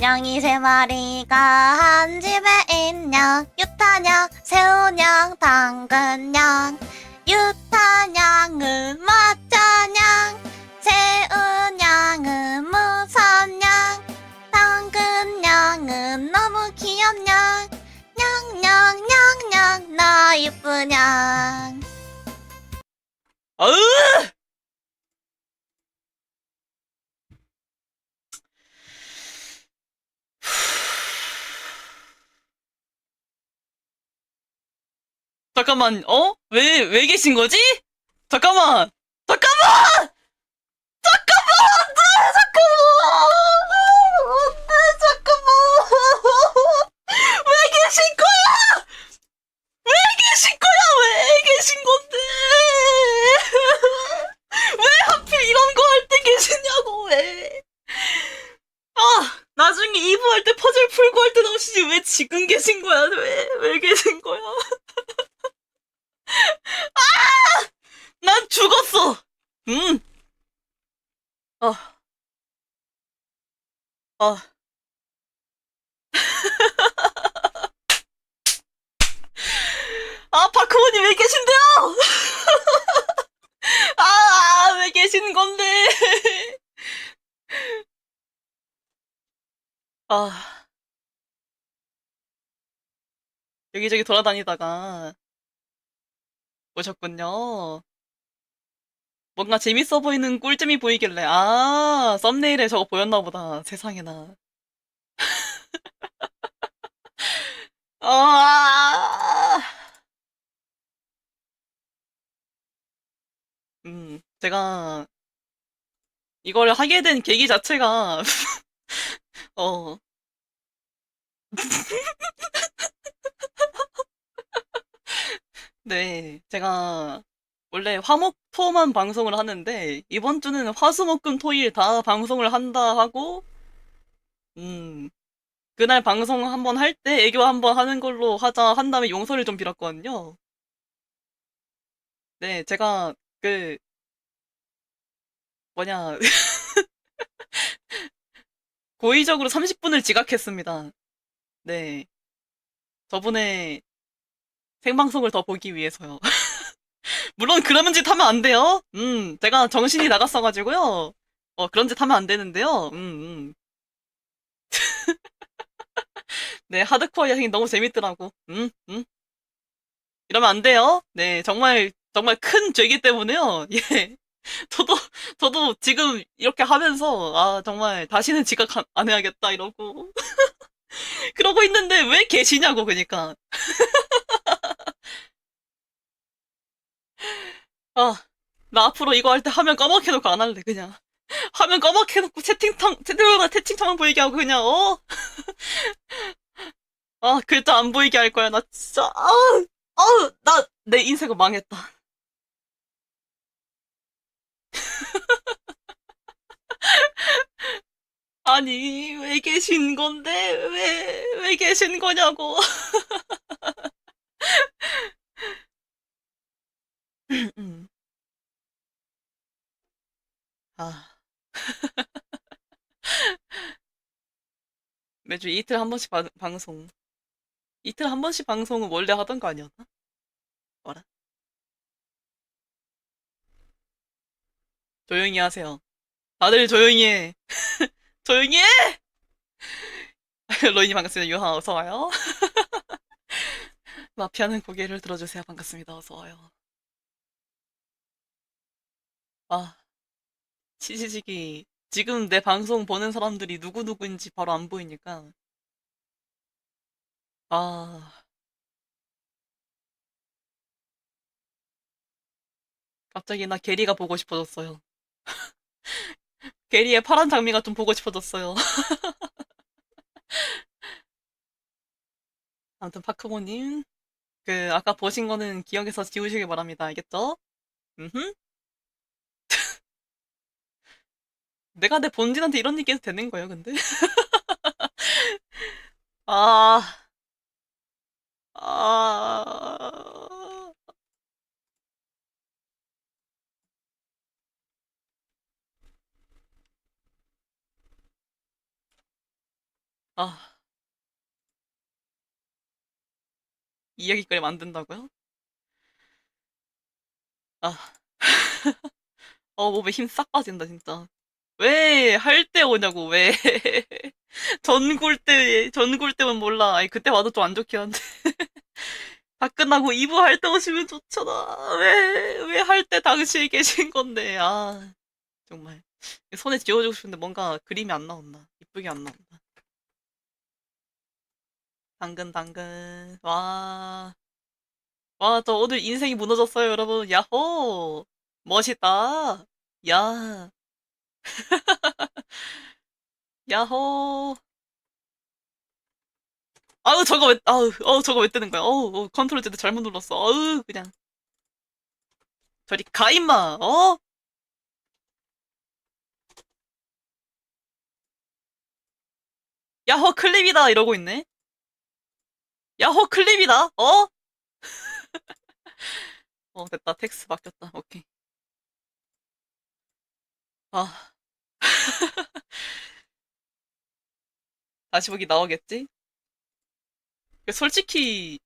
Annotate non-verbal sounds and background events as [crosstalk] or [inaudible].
냥이 세 마리가 한 집에 있냐? 유타냥 새우냥 당근냥 유타냥은 맛자냥 새우냥은 무선냥 당근냥은 너무 귀엽냥. 냥냥냥냥 나 이쁘냥. 아으! 잠깐만, 어? 왜, 왜 계신 거지? 잠깐만! 잠깐만! 잠깐만! 안 돼! 잠깐만! 안 돼! 잠깐만! 왜 계신 거야! 왜 계신 거야? 왜 계신 건데? 왜 하필 이런 거 할 때 계시냐고, 왜? 아, 나중에 2부 할 때 퍼즐 풀고 할 때 나오시지. 왜 지금 계신 거야? 왜, 왜 계신 거야? 아! 난 죽었어! 음. 어. 어. [laughs] 아, 파크모님 왜 계신데요? [laughs] 아, 왜 계신 건데? [laughs] 아. 여기저기 돌아다니다가 오셨군요. 뭔가 재밌어 보이는 꿀잼이 보이길래, 아, 썸네일에 저거 보였나 보다. 세상에나. [laughs] 아, 음, 제가 이걸 하게 된 계기 자체가, [laughs] 어, [laughs] 네, 제가 원래 화목 토만 방송을 하는데, 이번 주는 화수목금 토일 다 방송을 한다 하고, 음, 그날 방송 한번 할 때 애교 한번 하는 걸로 하자 한 다음에 용서를 좀 빌었거든요. 네, 제가 그 뭐냐 [laughs] 고의적으로 30분을 지각했습니다. 네, 저번에 생방송을 더 보기 위해서요. [laughs] 물론 그런 짓 하면 안 돼요. 음, 제가 정신이 나갔어가지고요. 어, 그런 짓 하면 안 되는데요. 음, 음. [laughs] 네, 하드코어 여행이 너무 재밌더라고. 음, 음. 이러면 안 돼요. 네, 정말, 정말 큰 죄기 때문에요. [laughs] 예. 저도, 저도 지금 이렇게 하면서, 아, 정말 다시는 지각 안- 안 해야겠다, 이러고. 그러고 있는데 왜 계시냐고, 그니까. 아, 나 앞으로 이거 할 때 화면 꺼먹해놓고 안 할래, 그냥. 화면 꺼먹해놓고 채팅창, 채팅창, 채팅창만 보이게 하고, 그냥, 어? [laughs] 아, 글자 안 보이게 할 거야. 나 진짜, 아, 아, 나, 내 인생은 망했다. [laughs] 아니, 왜 계신 건데? 왜, 왜 계신 거냐고. [laughs] 음. 아. 매주 이틀 한 번씩 바- 방송. 이틀 한 번씩 방송은 원래 하던 거 아니었나? 뭐라? 조용히 하세요. 다들 조용히 해. [laughs] 조용히 해! [laughs] 로이님 반갑습니다. 유하 어서 와요. [laughs] 마피아는 고개를 들어주세요. 반갑습니다. 어서 와요. 아, 치지직이 지금 내 방송 보는 사람들이 누구누구인지 바로 안 보이니까 아, 갑자기 나 게리가 보고 싶어졌어요. [laughs] 게리의 파란 장미가 좀 보고 싶어졌어요. [laughs] 아무튼 파크모님, 그 아까 보신 거는 기억에서 지우시길 바랍니다. 알겠죠? 음흠. 내가 내 본진한테 이런 얘기 해도 되는 거예요, 근데? [laughs] 아, 아, 아. 이야기거리 만든다고요? 아. [laughs] 어, 몸에 힘 싹 빠진다, 진짜. 왜, 할 때 오냐고, 왜. [laughs] 전굴 때, 전굴 때면 몰라. 아니, 그때 와도 좀 안 좋긴 한데. [laughs] 다 끝나고 2부 할 때 오시면 좋잖아. 왜, 왜 할 때 당시에 계신 건데, 아. 정말. 손에 쥐어주고 싶은데 뭔가 그림이 안 나온다. 이쁘게 안 나온다. 당근, 당근. 와. 와, 저 오늘 인생이 무너졌어요, 여러분. 야호! 멋있다. 야. [laughs] 야호. 아우, 저거 왜, 아우, 어, 저거 왜 뜨는 거야? 어우, 어, 컨트롤 Z 잘못 눌렀어. 어우, 그냥. 저리 가, 임마, 어? 야호, 클립이다, 이러고 있네. 야호, 클립이다, 어? [laughs] 어, 됐다. 텍스 바뀌었다. 오케이. 아. [laughs] 다시 보기 나오겠지? 솔직히,